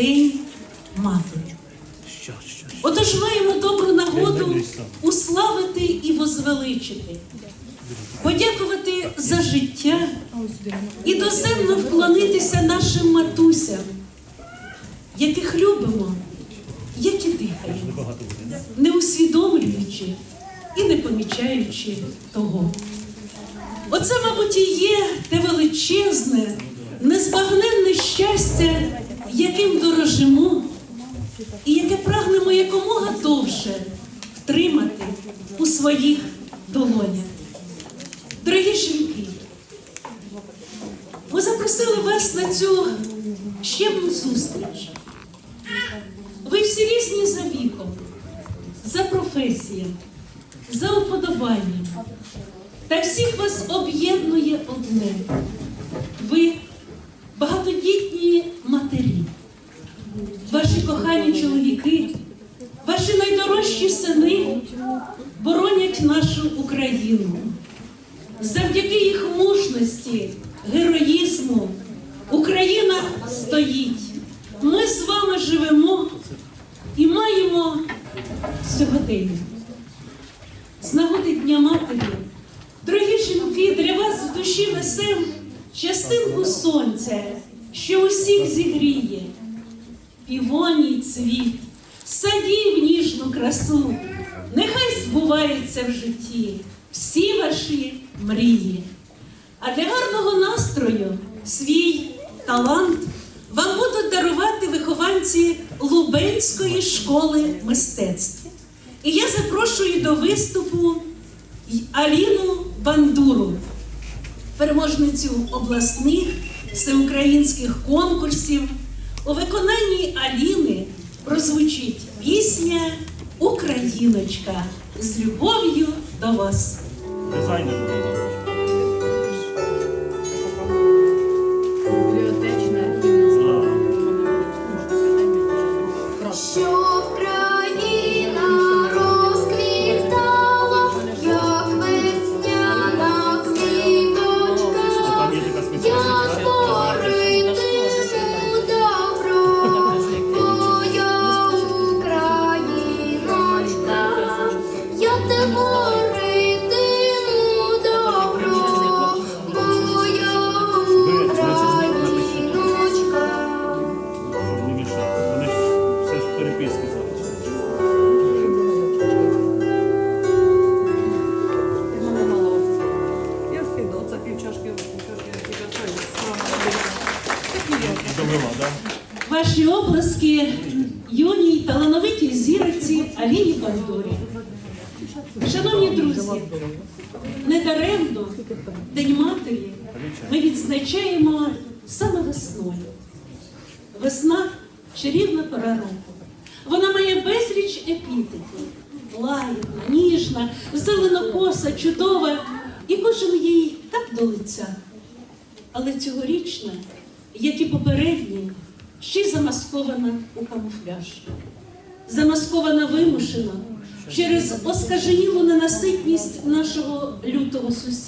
День Матері. Отож маємо добру нагоду уславити і возвеличити, подякувати за життя і доземно вклонитися нашим матусям, яких любимо, як і дихаємо, не усвідомлюючи і не помічаючи того. Оце, мабуть, і є те величезне, незбагненне щастя, яким дорожимо, і яке прагнемо якомога довше втримати у своїх долонях. Дорогі жінки, ми запросили вас на цю щемну зустріч. Ви всі різні за віком, за професіями, за уподобанням. Та всіх вас об'єднує одне. Ви багатодітні матері, ваші кохані чоловіки, ваші найдорожчі сини боронять нашу Україну. Завдяки їх мужності, героїзму Україна стоїть. Ми з вами живемо і маємо сьогодення. З нагоди Дня Матері, дорогі жінки, для вас в душі несем частинку сонця, що усіх зігріє, півоній цвіт, садів ніжну красу, нехай збуваються в житті всі ваші мрії. А для гарного настрою свій талант вам будуть дарувати вихованці Лубенської школи мистецтв. І я запрошую до виступу й- Аліну Бандуру, переможницю обласних всеукраїнських конкурсів. У виконанні Аліни прозвучить пісня Україночка з любов'ю до вас. Дизайнер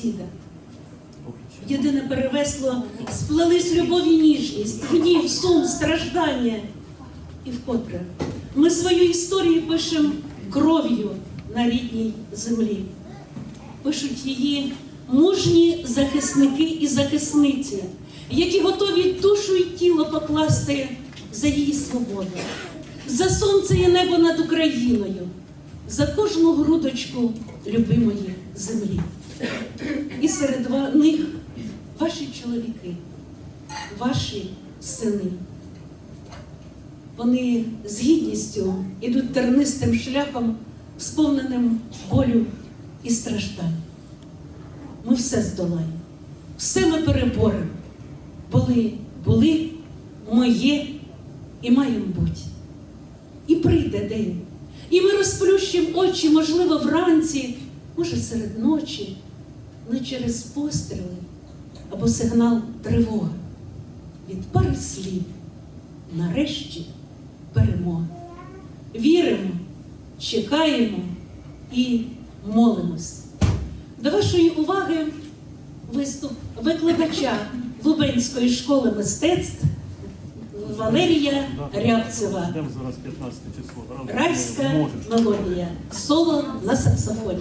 сусіда. Єдине перевесло сплелись любов і ніжність, гнів, сум, страждання. І вкотре ми свою історію пишемо кров'ю на рідній землі. Пишуть її мужні захисники і захисниці, які готові душу і тіло покласти за її свободу, за сонце і небо над Україною, за кожну грудочку любимої землі. І серед них ваші чоловіки, ваші сини. Вони з гідністю ідуть тернистим шляхом, сповненим болю і страждань. Ми все здолаємо, все ми переборемо. Були, були, моє і маємо бути. І прийде день. І ми розплющимо очі, можливо, вранці, може, серед ночі, не через постріли або сигнал тривоги. Від пари слів нарешті перемога. Віримо, чекаємо і молимось. До вашої уваги виступ викладача Лубенської школи мистецтв Валерія Рябцева. Ждемо зараз 15 число. Правда? Райська мелодія. Соло на саксофоні.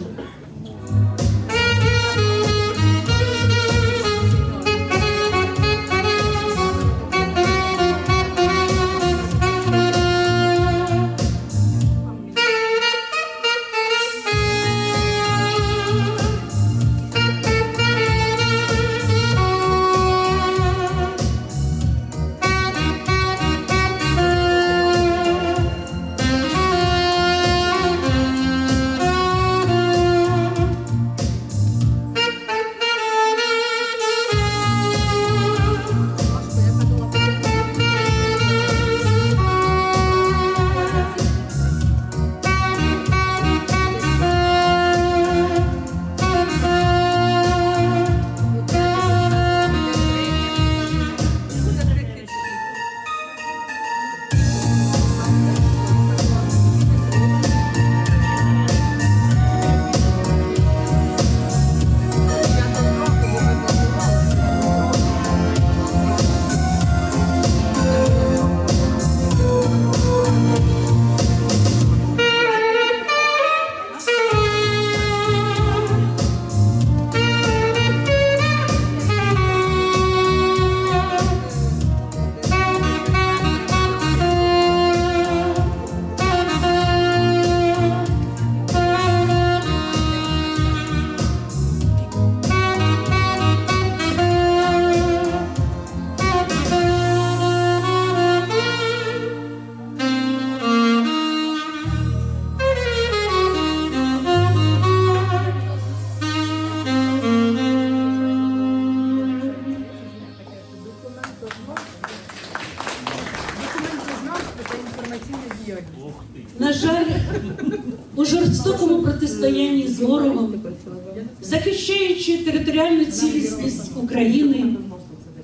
Цілісність України,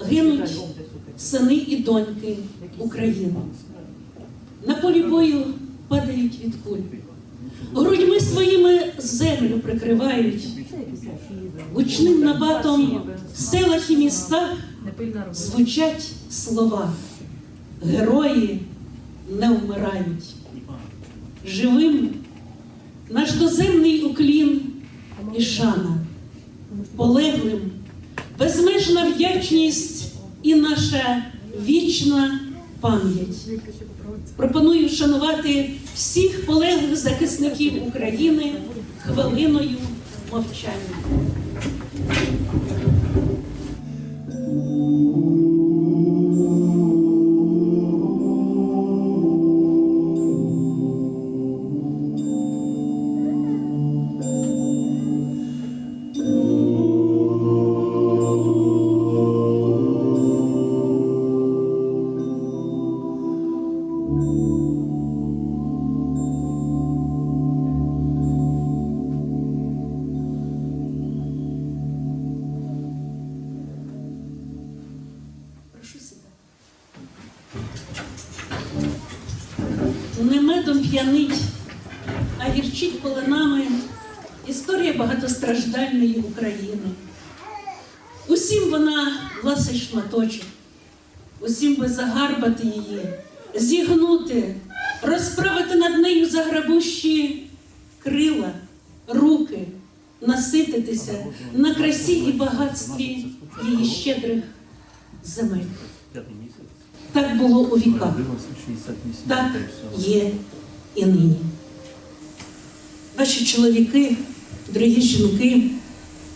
гинуть сини і доньки України. На полі бою падають від куль. Грудьми своїми землю прикривають. Гучним набатом в селах і містах звучать слова. Герої не вмирають. Живим наш доземний уклін і шана, полеглим, безмежна вдячність і наша вічна пам'ять. Пропоную вшанувати всіх полеглих захисників України хвилиною мовчання. Не медом п'янить, а гірчить полинами історія багатостраждальної України. Усім вона власний шматочок, усім би загарбати її, зігнути, розправити над нею заграбущі крила, руки, насититися на красі і багатстві її щедрих земель. Так було у віках, так є і нині. Ваші чоловіки, дорогі жінки,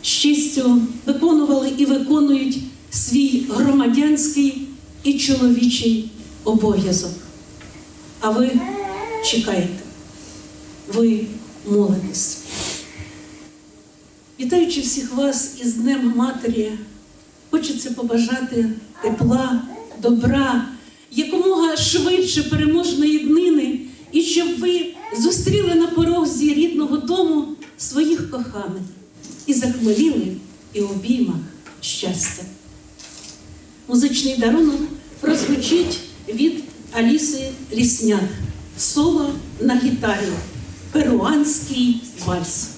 з честю виконували і виконують свій громадянський і чоловічий обов'язок. А ви чекаєте, ви молитесь. Вітаючи всіх вас із Днем Матері, хочеться побажати тепла, добра, якомога швидше переможної днини, і щоб ви зустріли на порозі рідного дому своїх коханих і захмеліли і обіймах щастя. Музичний дарунок прозвучить від Аліси Лісняк. Соло на гітарі. Перуанський вальс.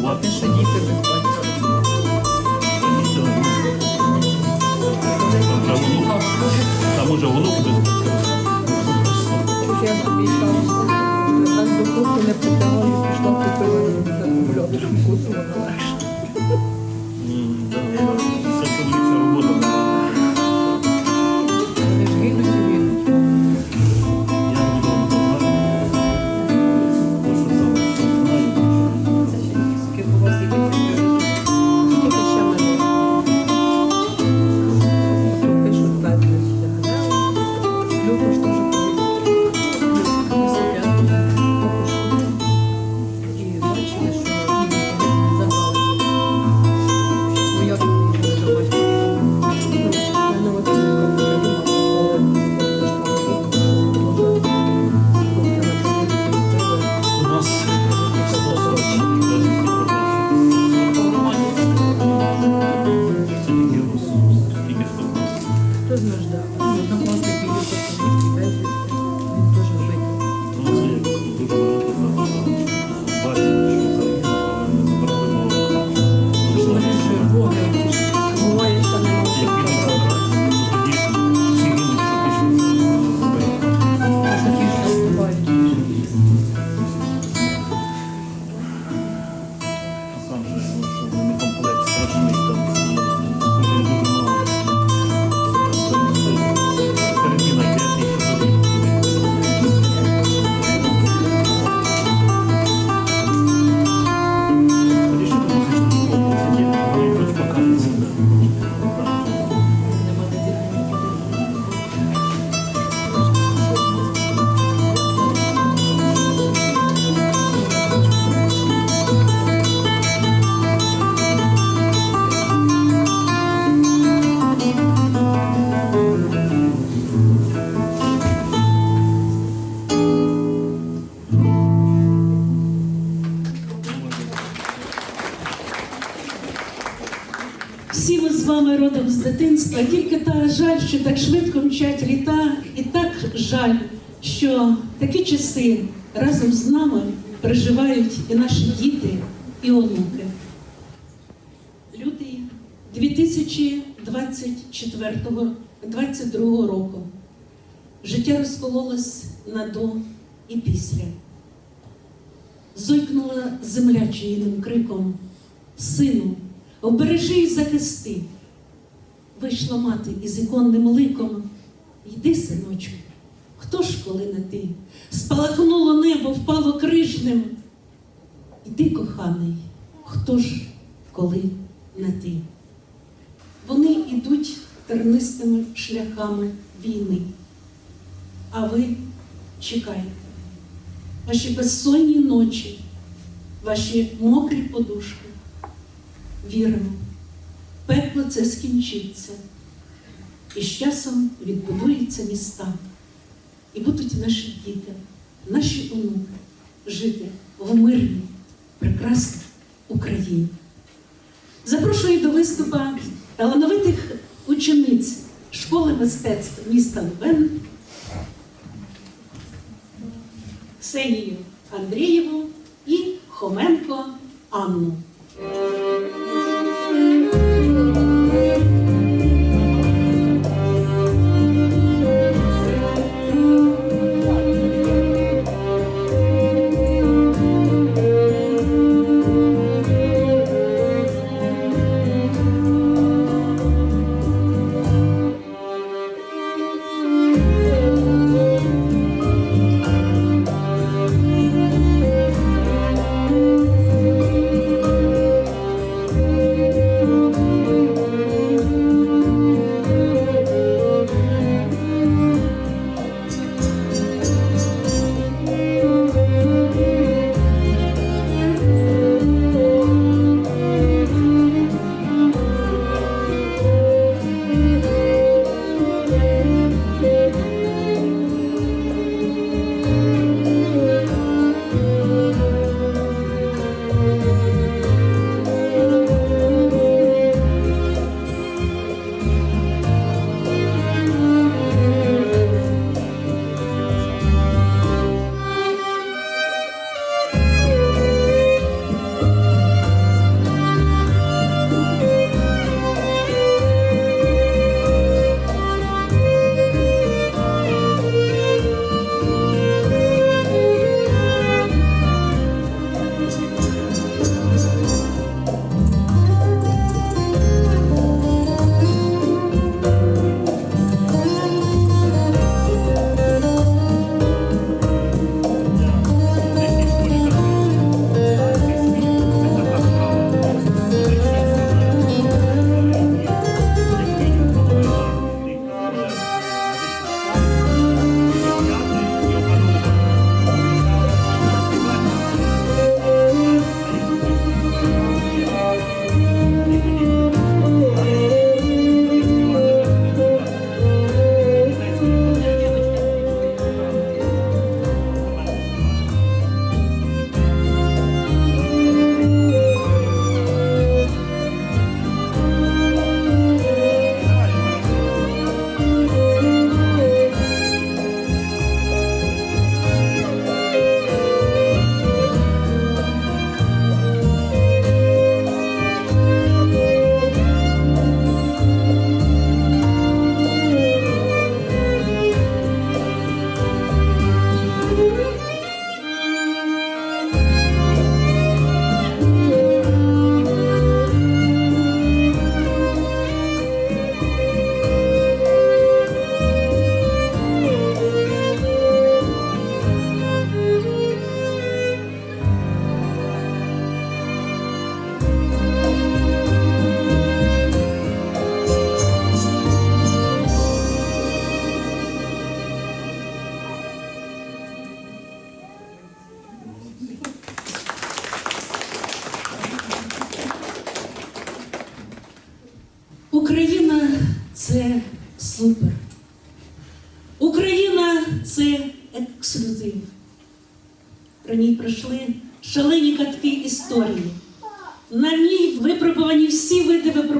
рахувати, що діти виходять. часи разом з нами проживають і наші діти, і онуки. Лютий 2024 2022 року життя розкололось на до і після. Зойкнула земля чиїним криком, сину, обережи і захисти. Вийшла мати із іконним ликом, йди, синочку. Хто ж коли не ти? Спалахнуло небо, впало крижним. І коханий, хто ж коли не ти? Вони йдуть тернистими шляхами війни. А ви чекаєте. Ваші безсонні ночі, ваші мокрі подушки. Віримо, пекло це скінчиться. І з часом відбудуються міста і будуть наші діти, наші онуки жити в мирній, прекрасній Україні. Запрошую до виступа талановитих учениць школи мистецтв міста Лубен Ксенію Андрієву і Хоменко Анну.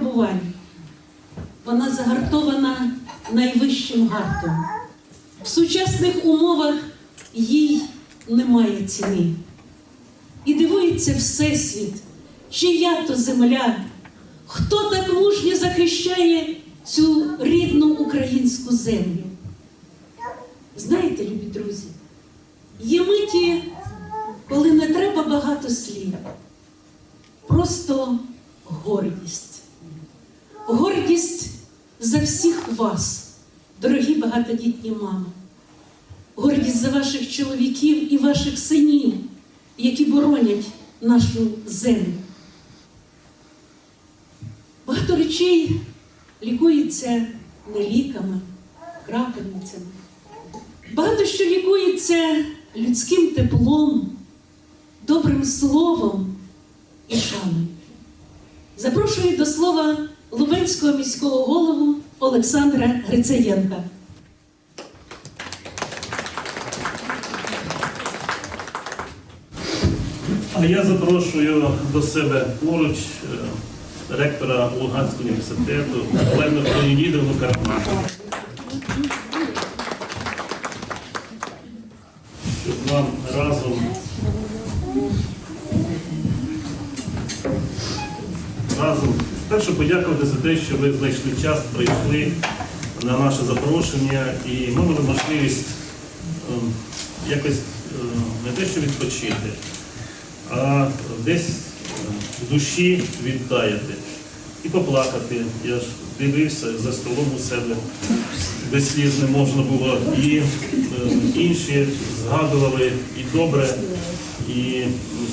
Випробувань. Вона загартована найвищим гартом. В сучасних умовах їй немає ціни. І дивується Всесвіт, чия то земля, хто так мужньо захищає цю рідну українську землю. Знаєте, любі друзі, є миті, коли не треба багато слів, просто гордість. Гордість за всіх вас, дорогі багатодітні мами. Гордість за ваших чоловіків і ваших синів, які боронять нашу землю. Багато речей лікується не ліками, крапельницями. Багато що лікується людським теплом, добрим словом. Запрошую до слова Лубенського міського голову Олександра Грицеєнка. А я запрошую до себе поруч е, ректора Луганського університету Олену Леонідовну Карпаку. Щоб нам разом разом перше подякувати за те, що ви знайшли час, прийшли на наше запрошення і ми мали можливість ем, якось е, не те, що відпочити, а десь е, в душі відтаяти і поплакати. Я ж дивився за столом у себе, без сліз не можна було. І е, інші згадували і добре, і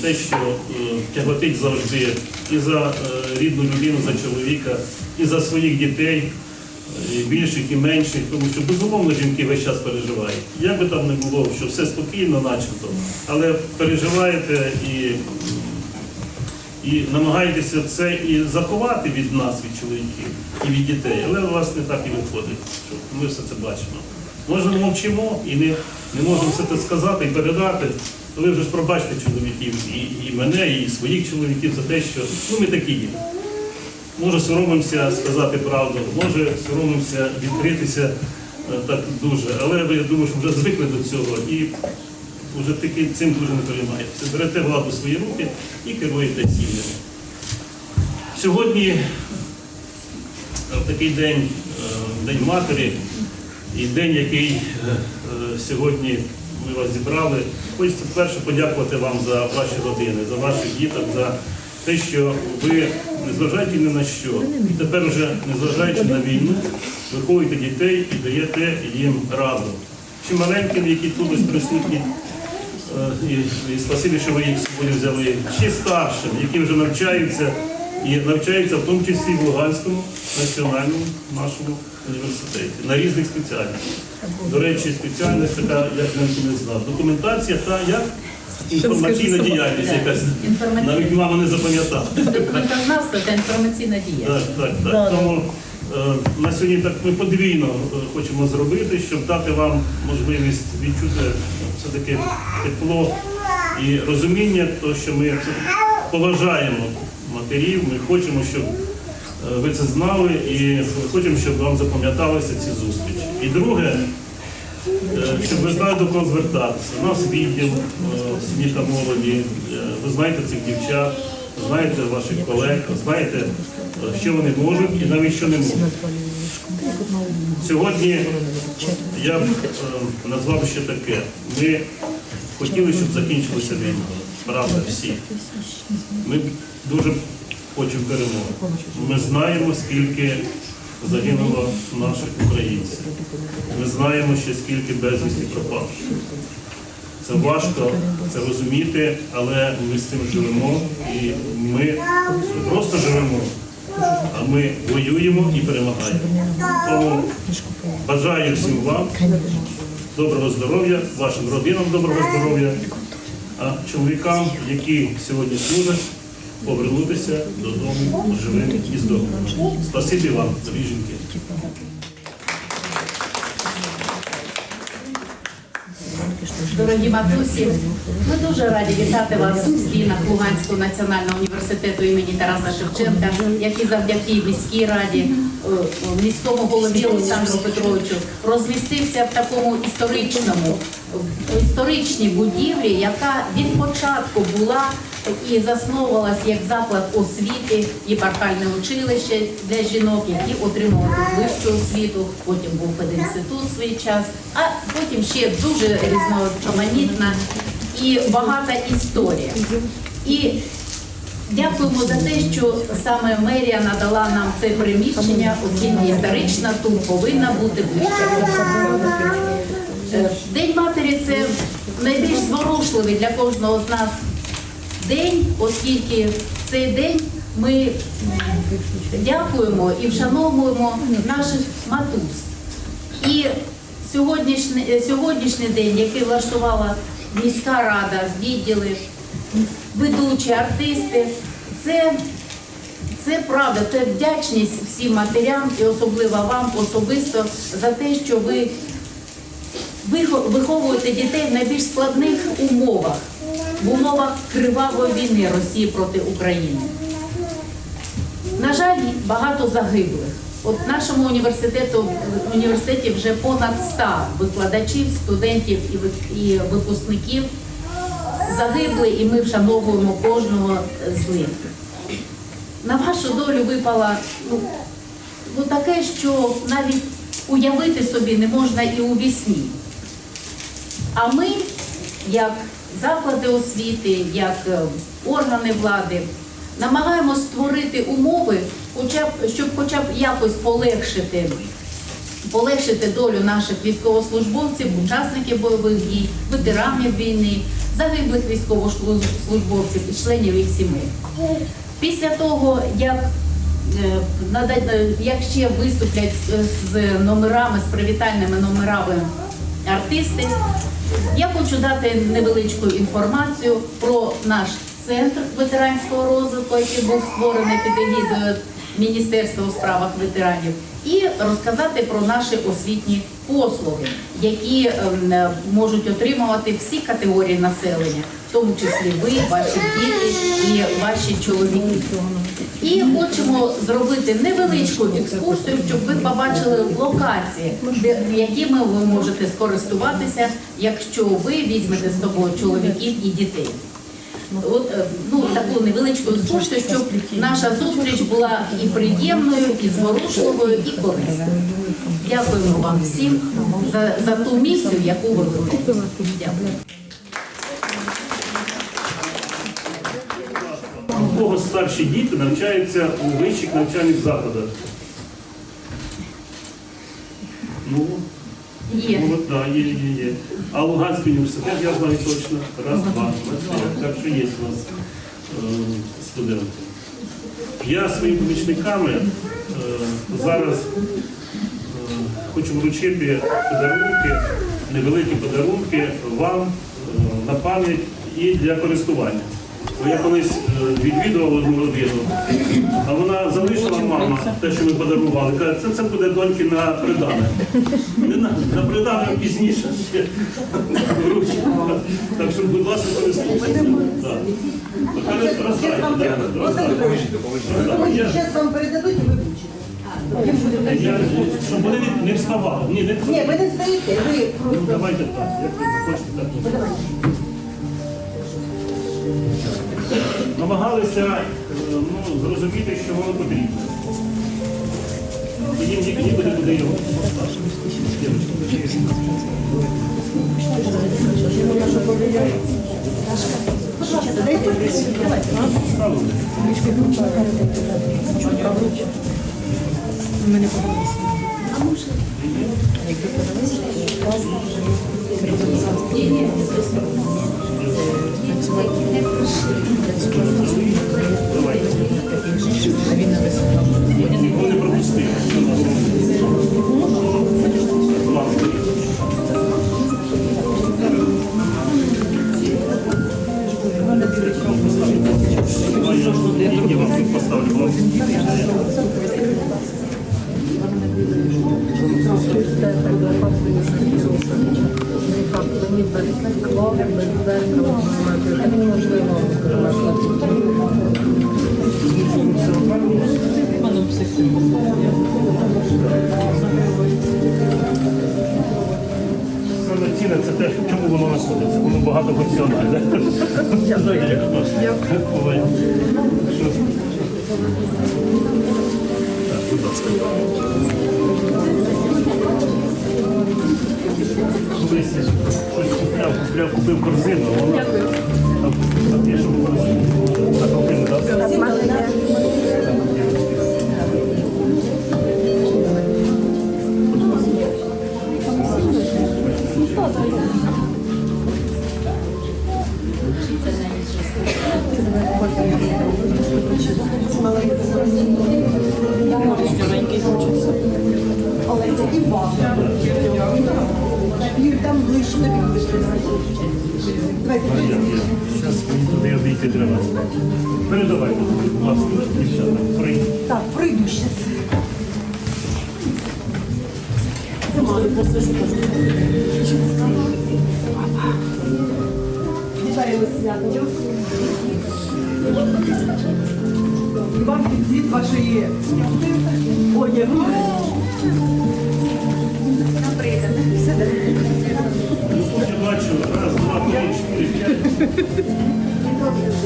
те, що е, тяготить завжди і за е, рідну людину, за чоловіка, і за своїх дітей. І більших і менших, тому що безумовно жінки весь час переживають. Як би там не було, що все спокійно, начебто, але переживаєте і, і намагаєтеся це і заховати від нас, від чоловіків і від дітей, але у вас не так і виходить, що ми все це бачимо. Може, ми мовчимо і не, не можемо все це сказати і передати. Ви вже ж пробачте чоловіків і, і мене, і своїх чоловіків за те, що ну, ми такі є. Може соромимося сказати правду, може соромимося відкритися е, так дуже, але ви, я думаю, що вже звикли до цього і вже таки цим дуже не переймаєтеся. Берете владу в свої руки і керуєте сім'ями. Сьогодні, е, такий день, е, День матері, і день, який е, сьогодні ми вас зібрали, хочеться перше подякувати вам за ваші родини, за ваших діток, за те, що ви, незважаючи ні на що, і тепер вже незважаючи на війну, виховуєте дітей і даєте їм раду. Чи маленьким, які тут присутні, і, і спасибі, що ви їх собою взяли, чи старшим, які вже навчаються, і навчаються в тому числі в Луганському національному нашому університеті на різних спеціальностях. До речі, спеціальність така, як я не знав. Документація та як інформаційна діяльність якась. Навіть мама не запам'ятала. Документознавство та інформаційна діяльність. Так, так, так. Тому е, на сьогодні так ми подвійно е, хочемо зробити, щоб дати вам можливість відчути все-таки тепло і розуміння, то що ми поважаємо матерів, ми хочемо, щоб е, ви це знали, і хочемо, щоб вам запам'яталися ці зустрічі. І друге, Е, щоб ви знали, до кого звертатися. У нас відділ е, сім'ї молоді, ви знаєте цих дівчат, знаєте ваших колег, знаєте, що вони можуть і навіть що не можуть. Сьогодні я б е, назвав ще таке. Ми хотіли, щоб закінчилася війна. Правда, всі. Ми дуже хочемо перемоги. Ми знаємо, скільки загинуло наших українців. Ми знаємо ще скільки безвісті пропало. Це важко це розуміти, але ми з цим живемо і ми просто живемо, а ми воюємо і перемагаємо. Тому бажаю всім вам доброго здоров'я, вашим родинам доброго здоров'я, а чоловікам, які сьогодні служать, повернутися додому живим і здоровим. Спасибі вам, дорогі жінки. Дорогі матусі. Ми дуже раді вітати вас у стінах Луганського національного університету імені Тараса Шевченка, які завдяки міській раді, е, міському голові Олександру Петровичу розмістився в такому історичному історичній будівлі, яка від початку була і засновувалась як заклад освіти, єпархальне училище для жінок, які отримували вищу освіту. Потім був пединститут свій час, а потім ще дуже різноманітна і багата історія. І Дякуємо за те, що саме мерія надала нам це приміщення, оскільки історично тут повинна бути вища. Е, День матері це найбільш зворушливий для кожного з нас день, оскільки цей день ми дякуємо і вшановуємо наших матусь. І сьогоднішній, сьогоднішній день, який влаштувала міська рада, відділи, ведучі, артисти, це це правда, це вдячність всім матерям і особливо вам особисто за те, що ви виховуєте дітей в найбільш складних умовах, в умовах кривавої війни Росії проти України. На жаль, багато загиблих. От нашому університету університеті вже понад 100 викладачів, студентів і випускників загибли, і ми вшановуємо кожного з них. На вашу долю випала ну, ну таке, що навіть уявити собі не можна і у вісні. А ми, як заклади освіти, як е, органи влади, намагаємося створити умови, хоча б, щоб хоча б якось полегшити, полегшити долю наших військовослужбовців, учасників бойових дій, ветеранів війни, загиблих військовослужбовців і членів їх сімей. Після того, як е, е, як ще виступлять з- з номерами, з привітальними номерами артисти, я хочу дати невеличку інформацію про наш центр ветеранського розвитку, який був створений під егідою Міністерства у справах ветеранів, і розказати про наші освітні послуги, які ем, можуть отримувати всі категорії населення, в тому числі ви, ваші діти і ваші чоловіки. І хочемо зробити невеличку екскурсію, щоб ви побачили локації, якими ви можете скористуватися, якщо ви візьмете з собою чоловіків і дітей. От е, ну таку невеличку екскурсію, щоб наша зустріч була і приємною, і зворушливою, і корисною. Дякуємо вам всім за, за ту місію, яку ви виконуєте. Дякую. Кого старші діти навчаються у вищих навчальних закладах? Ну, Є. ну от, да, є, є, є. А Луганський університет, я знаю точно. Раз, два. Так що є у нас е, студенти. Я своїми помічниками е, зараз е, хочу вручити подарунки, невеликі подарунки вам е, на пам'ять і для користування. Бо Я колись е, відвідував одну родину, а вона залишила мама те, що ми подарували. Каже, це, це буде доньки на придане. Не на, на придане пізніше ще. Так що, будь ласка. Я- Зараз вам передадуть і ви вручите. Щоб вони не- вставали. Ні, ви не встаєте, ви Ну, просто давайте так. Як ви хочете, так. Намагалися е, ну, зрозуміти, що воно потрібно. І їм ні- нікуди буде його нікого не. Давай я- Я Ціна це те, чому воно знаходиться, воно багато функціональне. Будь. Щось купляв, купив корзину, вона.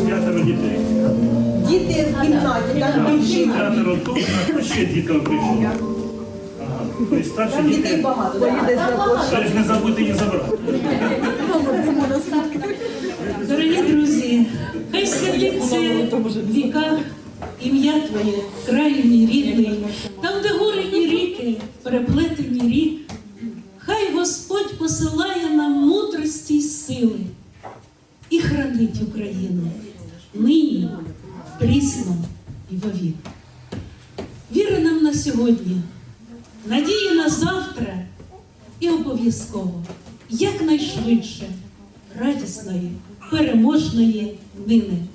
П'ятеро дітей. Діти в кімнаті, там більші. П'ятеро тут, а ще дітей прийшов? Ага. Тобто старші Там дітей багато. Десь на площі. Ви ж не забудьте їх забрати. Дорогі друзі, хай святиться в віках ім'я Твоє, краю рідний, там, де горені ріки, переплетені рік. Хай Господь посилає нам мудрості й сили і хранить Україну нині, прісно і вовік. Віри нам на сьогодні, надії на завтра і обов'язково, якнайшвидше, радісної, переможної днини.